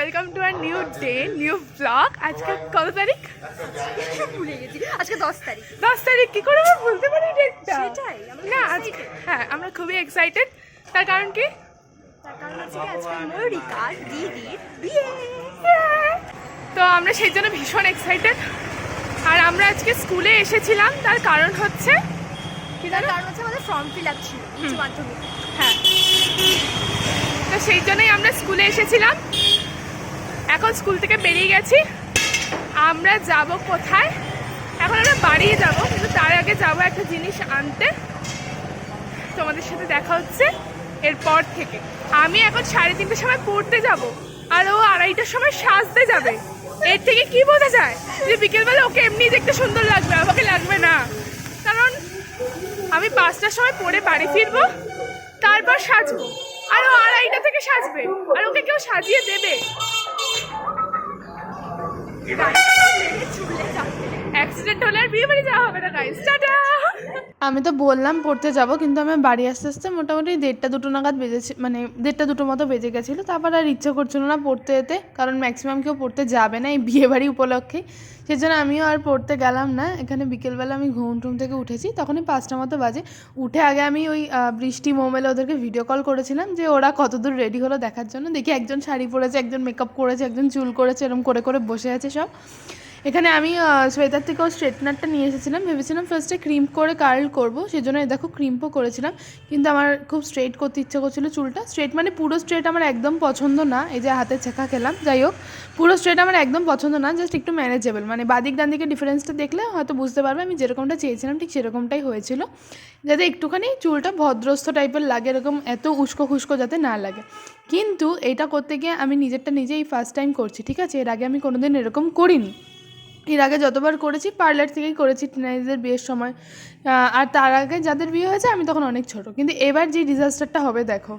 Welcome to our new day new blog আজকে কত তারিখ? ভুলে গেছি। আজকে দশ তারিখ। দশ তারিখ কি করে আমরা বলতে পারি ডেটটা না আজকে হ্যাঁ আমরা খুবই এক্সাইটেড তার কারণ কি? তো আমরা সেই জন্য ভীষণ এক্সাইটেড আর আমরা আজকে স্কুলে এসেছিলাম তার কারণ হচ্ছে কি তার কারণ হচ্ছে আমাদের ফর্ম ফিল আপ ছিল হ্যাঁ। তো সেই জন্যই আমরা স্কুলে এসেছিলাম। এখন স্কুল থেকে বেরিয়ে গেছি। আমরা যাব কোথায়? এখন আমরা বাড়িয়ে যাব, কিন্তু তার আগে যাব একটা জিনিস আনতে। তোমাদের সাথে দেখা হচ্ছে এরপর থেকে। আমি এখন সাড়ে তিনটের সময় পড়তে যাব, আর ও আড়াইটার সময় সাজতে যাবে। এর থেকে কি বোঝা যায় যে বিকেলবেলা ওকে এমনি দেখতে সুন্দর লাগবে, আমাকে লাগবে না। কারণ আমি পাঁচটার সময় পড়ে বাড়ি ফিরবো, তারপর সাজবো। আর ও আড়াইটা থেকে সাজবে, আর ওকে কেউ সাজিয়ে দেবে। অ্যাক্সিডেন্ট হলে আর বিয়ে বাড়ি যাওয়া হবে না গাইস টাটা আমি তো বললাম পড়তে যাব, কিন্তু আমি বাড়ি আসতে আসতে মোটামুটি দেড়টা দুটো নাগাদ বেজেছে মানে দেড়টা দুটো মতো বেজে গেছিল। তারপর আর ইচ্ছে করছিল না পড়তে যেতে, কারণ ম্যাক্সিমাম কেউ পড়তে যাবে না এই বিয়ে বাড়ি উপলক্ষে। সেজন্য আমিও আর পড়তে গেলাম না। এখানে বিকেলবেলা আমি ঘুম টুম থেকে উঠেছি, তখনই পাঁচটা মতো বাজে। উঠে আগে আমি ওই বৃষ্টি মোমেলে ওদেরকে ভিডিও কল করেছিলাম যে ওরা কতদূর রেডি হলো দেখার জন্য। দেখি একজন শাড়ি পরেছে, একজন মেকআপ করেছে, একজন চুল করেছে এরকম করে করে বসে আছে সব। এখানে আমি শ্বেতার থেকেও স্ট্রেটনারটা নিয়ে এসেছিলাম। ভেবেছিলাম ফার্স্টে ক্রিম করে কার্ল করব। সেজন্য দেখো ক্রিম্পও করেছিলাম। কিন্তু আমার খুব স্ট্রেট করতে ইচ্ছে করছিল চুলটা। স্ট্রেট মানে পুরো স্ট্রেট আমার একদম পছন্দ না। এই যে হাতে ছেঁকা খেলাম। যাই হোক, পুরো স্ট্রেট আমার একদম পছন্দ না জাস্ট একটু ম্যানেজেবল মানে বাদিক ডান দিকে ডিফারেন্সটা দেখলে হয়তো বুঝতে পারবে। আমি যেরকমটা চেয়েছিলাম, ঠিক সেরকমটাই হয়েছিল। যাতে একটুখানি চুলটা ভদ্রস্থ টাইপের লাগে, এরকম এত উস্কো খুস্কো যাতে না লাগে। কিন্তু এটা করতে গিয়ে আমি নিজেরটা নিজেই ফার্স্ট টাইম করছি, ঠিক আছে? এর আগে আমি কোনোদিন এরকম করিনি। এর আগে যতবার করেছি, পার্লার থেকেই করেছি টিনাইজদের বিয়ের সময়। আর তার আগে যাদের বিয়ে হয়েছে, আমি তখন অনেক ছোট। কিন্তু এবার যে ডিজাস্টারটা হবে, দেখো।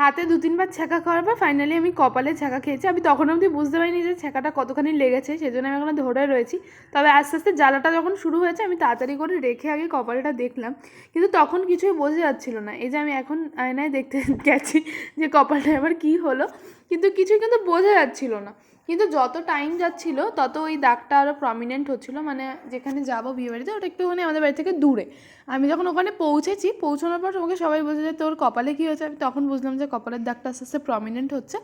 হাতে দু তিনবার ছ্যাঁকা করার পর ফাইনালি আমি কপালে ছ্যাঁকা খেয়েছি। আমি তখন অবধি বুঝতে পারিনি যে ছ্যাঁকাটা কতখানি লেগেছে, সেজন্য আমি এখন ধরে রয়েছি। তবে আস্তে আস্তে জ্বালাটা যখন শুরু হয়েছে, আমি তাড়াতাড়ি করে রেখে আগে কপালটা দেখলাম। কিন্তু তখন কিছুই বোঝা যাচ্ছিল না। এই যে আমি এখন আয়নায় দেখতে গেছি যে কপালটা এবার কি হলো, কিন্তু কিছুই কিন্তু বোঝা যাচ্ছিল না। কিন্তু যত টাইম যাচ্ছিল, তত ওই দাগটা আরও প্রমিনেন্ট হচ্ছিল। মানে যেখানে যাব বিয়ে বাড়িতে ওটা একটুখানি আমাদের বাড়ি থেকে দূরে। আমি যখন ওখানে পৌঁছেছি, পৌঁছানোর পর তোমাকে সবাই বলছে যে, তোর কপালে কী হয়েছে? আমি তখন বুঝলাম যে, কপালের দাগটা আস্তে আস্তে প্রমিনেন্ট হচ্ছে।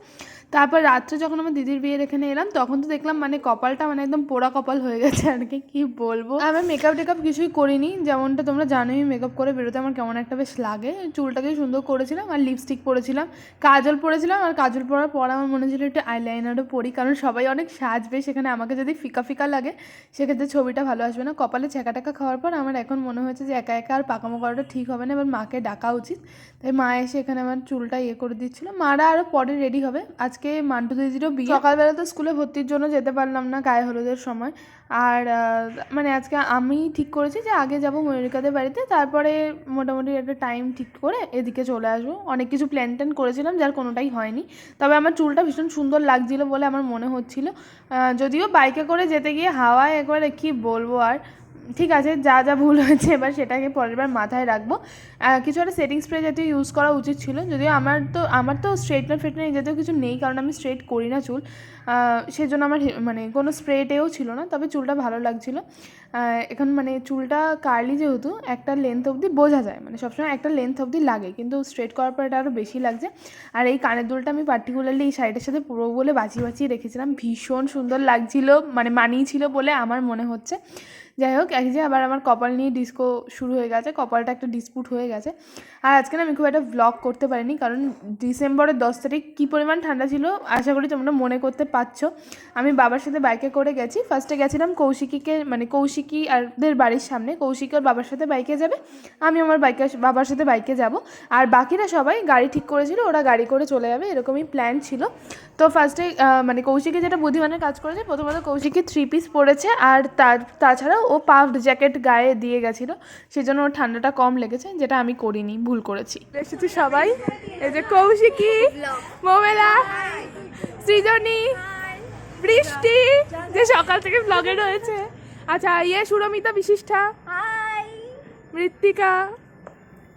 তারপর রাত্রে যখন আমার দিদির বিয়ের এখানে এলাম, তখন তো দেখলাম মানে কপালটা মানে একদম পোড়া কপাল হয়ে গেছে আর কি, কী বলব? আমি মেকআপ টেকআপ কিছুই করিনি, যেমনটা তোমরা জানোই মেকআপ করে বেরোতে আমার কেমন একটা বেশ লাগে। চুলটাকে সুন্দর করেছিলাম আর লিপস্টিক পরেছিলাম, কাজল পরেছিলাম আর কাজল পরার পর আমার মনে হচ্ছিল একটু আইলাইনারও পরি, কারণ সবাই অনেক সাজবে, সেখানে আমাকে যদি ফিকা ফিকা লাগে, সেক্ষেত্রে ছবিটা ভালো আসবে না। কপালে ছ্যাঁকা টাকা খাওয়ার পর আমার এখন মনে হয়েছে যে একা একা আর পাকামো করাটা ঠিক হবে না, এবার মাকে ডাকা উচিত। তাই মা এসে এখানে আমার চুলটা ইয়ে করে দিচ্ছিল। মারা আরও পরে রেডি হবে। আজকে মান্টু দিদিরও বিয়ে। সকালবেলা তো স্কুলে ভর্তির জন্য যেতে পারলাম না, গায়ে হলুদের সময়। আর মানে আজকে আমি ঠিক করেছি যে আগে যাব ময়ূরিকাদের বাড়িতে, তারপরে মোটামুটি একটা টাইম ঠিক করে এদিকে চলে আসব। অনেক কিছু প্ল্যান ট্যান করেছিলাম, যার কোনোটাই হয়নি। তবে আমার চুলটা ভীষণ সুন্দর লাগছিল বলে আমার মনে হচ্ছিল। যদিও বাইকে করে যেতে গিয়ে হাওয়ায় একবারে কী বলব আর ঠিক আছে, যা যা ভুল হয়েছে এবার সেটাকে পরের বার মাথায় রাখব। কিছু একটা সেটিং স্প্রে জাতীয় ইউজ করা উচিত ছিল, যদিও আমার তো আমার তো স্ট্রেটনার ফ্রেটনার এই জাতীয় কিছু নেই, কারণ আমি স্ট্রেট করি না চুল। সেজন্য আমার মানে কোনো স্প্রেটেও ছিল না, তবে চুলটা ভালো লাগছিল। এখন মানে চুলটা কার্লি যেহেতু, একটা লেন্থ অবধি বোঝা যায় মানে সবসময় একটা লেন্থ অবধি লাগে, কিন্তু স্ট্রেট করার পর এটা আরও বেশি লাগছে। আর এই কানের দুলটা আমি পার্টিকুলারলি এই শাড়িটার সাথে পুরো বলে বাঁচিয়ে বাঁচিয়ে রেখেছিলাম, ভীষণ সুন্দর লাগছিল মানে মানিয়েছিল বলে আমার মনে হচ্ছে। যাই হোক এক যে আবার আমার কপাল নিয়ে ডিস্কো শুরু হয়ে গেছে, কপালটা একটা ডিসপুট হয়ে গেছে। আর আজকে আমি খুব একটা ভ্লগ করতে পারিনি, কারণ ডিসেম্বরের দশ তারিখ কী পরিমাণ ঠান্ডা ছিল আশা করি তোমরা মনে করতে পারছ। আমি বাবার সাথে বাইকে করে গেছি ফার্স্টে গেছিলাম কৌশিকীকে মানে কৌশিকী আরদের বাড়ির সামনে, কৌশিকী ওর বাবার সাথে বাইকে যাবে, আমি আমার বাইকে বাবার সাথে বাইকে যাব। আর বাকিরা সবাই গাড়ি ঠিক করেছিল, ওরা গাড়ি করে চলে যাবে, এরকমই প্ল্যান ছিল। তো ফার্স্টে মানে কৌশিকী যেটা বুদ্ধিমানের কাজ করেছে, প্রথমত কৌশিকী থ্রি পিস পরেছে, আর তার, তাছাড়াও ও পাফড জ্যাকেট গায়ে দিয়ে গেছিল সেজন্য ওর ঠান্ডাটা কম লেগেছে যেটা আমি করিনি ভুল করেছি। এসেছি সবাই। এই যে কৌশিকী মোমেলা সৃজনী বৃষ্টি যে সকাল থেকে ব্লগে রয়েছে। আচ্ছা ইয়ে সুরমিতা বিশিষ্ঠা মৃত্তিকা।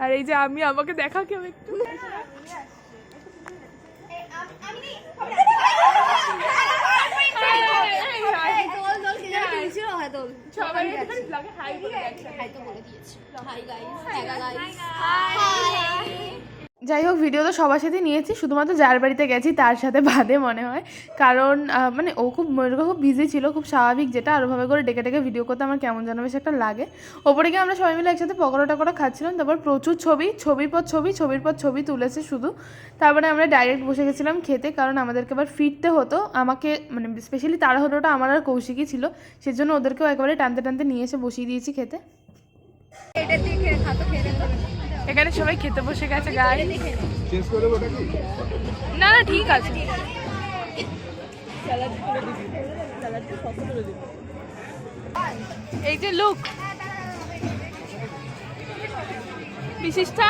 আর এই যে আমি আমাকে দেখা কেউ একটু? সবাই ব্লগে হাই বলে হাই তো বলে দে একসাথে। যাই হোক ভিডিও তো সবার সাথে নিয়েছি, শুধুমাত্র যার বাড়িতে গেছি তার সাথে বাদে মনে হয়। কারণ মানে ও খুব ময়ূরকা খুব বিজি ছিল, খুব স্বাভাবিক যেটা, আর ওভাবে করে ডেকে ডেকে ভিডিও করতে আমার কেমন যেন বেশ একটা লাগে। ওপরে গিয়ে আমরা সবাই মিলে একসাথে পকোড়া টকোড়া খাচ্ছিলাম, তারপর প্রচুর ছবি ছবির পর ছবি, ছবির পর ছবি তুলেছে শুধু। তারপরে আমরা ডাইরেক্ট বসে গেছিলাম খেতে, কারণ আমাদেরকে আবার ফিরতে হতো। আমাকে মানে স্পেশালি তাড়াহুড়োটা আমার আর কৌশিকই ছিল, সেজন্য ওদেরকেও একেবারে টানতে টানতে নিয়ে এসে বসিয়ে দিয়েছি খেতে। এখানে সবাই খেতে বসে গেছে নাকি? না না ঠিক আছে। এই যে লুক বিশিষ্টা।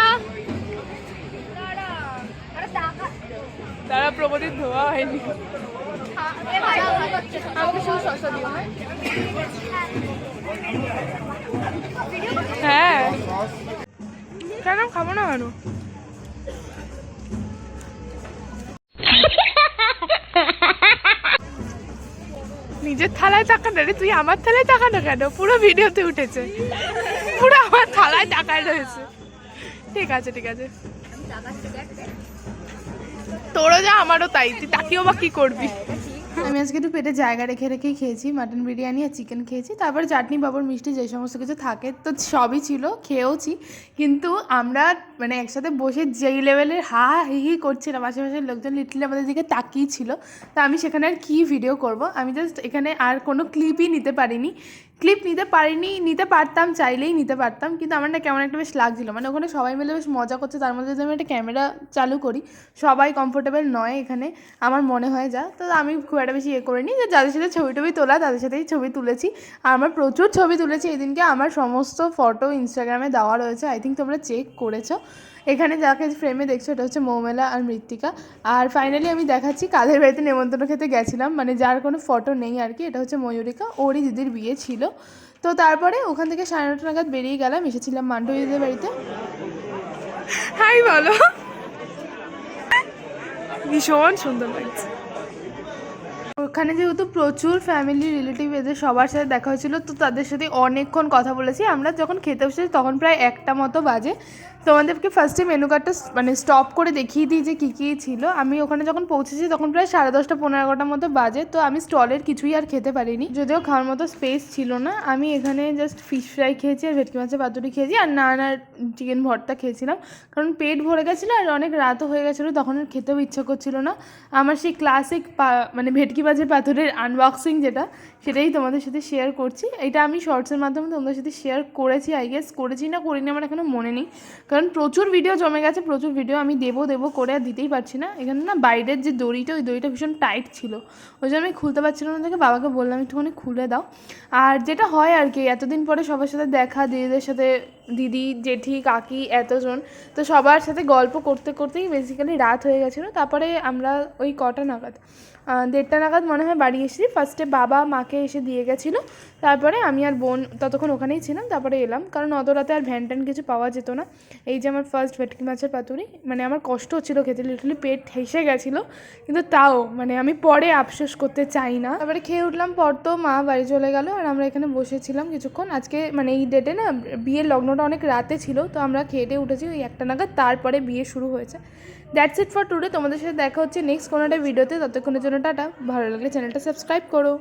তারা প্রবদিন ধোয়া হয়নি। দিও হ্যাঁ। কেন খাব না কেন? নিজের থালায় তাকানো রে, তুই আমার থালায় তাকানো কেন? পুরো ভিডিওতে উঠেছে। পুরো আমার থালায় তাকায় রয়েছে। ঠিক আছে ঠিক আছে। তোরও যা, আমারও তাই। তুই তাকিয়েও বা কি করবি? আমি আজকে একটু পেটে জায়গা রেখে রেখেই খেয়েছি মাটন বিরিয়ানি আর চিকেন খেয়েছি, তারপর চাটনি, পাপড়, মিষ্টি, যে সমস্ত কিছু থাকে তো সবই ছিল, খেয়েওছি। কিন্তু আমরা মানে একসাথে বসে যেই লেভেলের হা হি হি করছিলাম, আশেপাশের লোকজন লিটলি আমাদের দিকে তাকিয়েছিল তা আমি সেখানে আর কী ভিডিও করব? আমি জাস্ট এখানে আর কোনো ক্লিপই নিতে পারিনি। ক্লিপ নিতে পারিনি, নিতে পারতাম, চাইলেই নিতে পারতাম, কিন্তু আমার না কেমন একটা বেশ লাগছিল। মানে ওখানে সবাই মিলে বেশ মজা করছে, তার মধ্যে যদি আমি একটা ক্যামেরা চালু করি, সবাই কমফোর্টেবল নয় এখানে, আমার মনে হয় যা। তো আমি খুব একটা বেশি ইয়ে করিনি, যে যাদের সাথে ছবি টবি তোলা, তাদের সাথেই ছবি তুলেছি। আর আমার প্রচুর ছবি তুলেছি এদিনকে আমার সমস্ত ফটো ইনস্টাগ্রামে দেওয়া রয়েছে আই থিঙ্ক তোমরা চেক করেছ। এখানে যাকে ফ্রেমে দেখছ, এটা হচ্ছে মৌমেলা আর মৃত্তিকা। আর ফাইনালি আমি দেখাচ্ছি কাদের বাড়িতে নেমন্তন্ন খেতে গেছিলাম মানে যার কোনো ফটো নেই আর কি, এটা হচ্ছে ময়ূরিকা, ওরই দিদির বিয়ে ছিল। তো তারপরে ওখান থেকে সাড়ে নটা নাগাদ বেরিয়ে গেলাম, এসেছিলাম মান্ডবীদের বাড়িতে। হাই বলো। ভীষণ সুন্দর লাগছে। ওখানে যেহেতু প্রচুর ফ্যামিলি রিলেটিভ এদের সবার সাথে দেখা হয়েছিল, তো তাদের সাথে অনেকক্ষণ কথা বলেছি। আমরা যখন খেতে বসেছি তখন প্রায় একটা মতো বাজে। তোমাদেরকে ফার্স্টে মেনু কার্ডটা মানে স্টপ করে দেখিয়ে দিই যে কী কী ছিল। আমি ওখানে যখন পৌঁছেছি তখন প্রায় সাড়ে দশটা, পনেরো এগারোটার মতো বাজে, তো আমি স্টলের কিছুই আর খেতে পারিনি। যদিও খাওয়ার মতো স্পেস ছিল না। আমি এখানে জাস্ট ফিশ ফ্রাই খেয়েছি আর ভেটকি মাছের পাতুরি খেয়েছি আর নান আর চিকেন ভর্তা খেয়েছিলাম। কারণ পেট ভরে গেছিল আর অনেক রাতও হয়ে গেছিল, তখন আর খেতেও ইচ্ছা করছিল না। আমার সেই ক্লাসিক মানে ভেটকি মাছের পাথরের আনবক্সিং যেটা, সেটাই তোমাদের সাথে শেয়ার করছি। এটা আমি শর্টসের মাধ্যমে তোমাদের সাথে শেয়ার করেছি আই গেস করেছি না করিনি আমার এখনও মনে নেই। কারণ প্রচুর ভিডিও জমে গেছে, প্রচুর ভিডিও আমি দেবো দেবো করে আর দিতেই পারছি না। এখানে না বাইরের যে দড়িটা, ওই দড়িটা ভীষণ টাইট ছিল। ওই জন্য আমি খুলতে পারছিলাম না, দেখে বাবাকে বললাম, একটুখানি খুলে দাও। আর যেটা হয় আর কি, এতদিন পরে সবার সাথে দেখা, দিদিদের সাথে দিদি, জেঠি, কাকি এতজন। তো সবার সাথে গল্প করতে করতেই বেসিক্যালি রাত হয়ে গেছিল। তারপরে আমরা ওই কটা নাগাদ দেড়টা নাগাদ মনে হয় বাড়ি এসেছি। ফার্স্টে বাবা মাকে এসে দিয়ে গেছিল। তারপরে আমি আর বোন ততক্ষণ ওখানেই ছিলাম। তারপরে এলাম। কারণ অত রাতে আর ভ্যান ট্যান কিছু পাওয়া যেত না। এই যে আমার ফার্স্ট ভেটকি মাছের পাতুরি মানে আমার কষ্ট হচ্ছিল খেতে। লিটারলি পেট হেসে গেছিল। কিন্তু তাও মানে আমি পরে আফসোস করতে চাই না। তারপরে খেয়ে উঠলাম। পর তো মা বাড়ি চলে গেল। আর আমরা এখানে বসেছিলাম কিছুক্ষণ। আজকে মানে এই ডেটে না, বিয়ের লগ্নটা অনেক রাতে ছিল, তো আমরা খেয়ে উঠেছি ওই একটা নাগাদ, তারপরে বিয়ে শুরু হয়েছে। দ্যাটস ইট ফর টুডে তোমাদের সাথে দেখা হচ্ছে নেক্সট কোনো একটা ভিডিওতে ততক্ষণের জন্য টাটা, ভালো লাগলে চ্যানেলটা সাবস্ক্রাইব করো।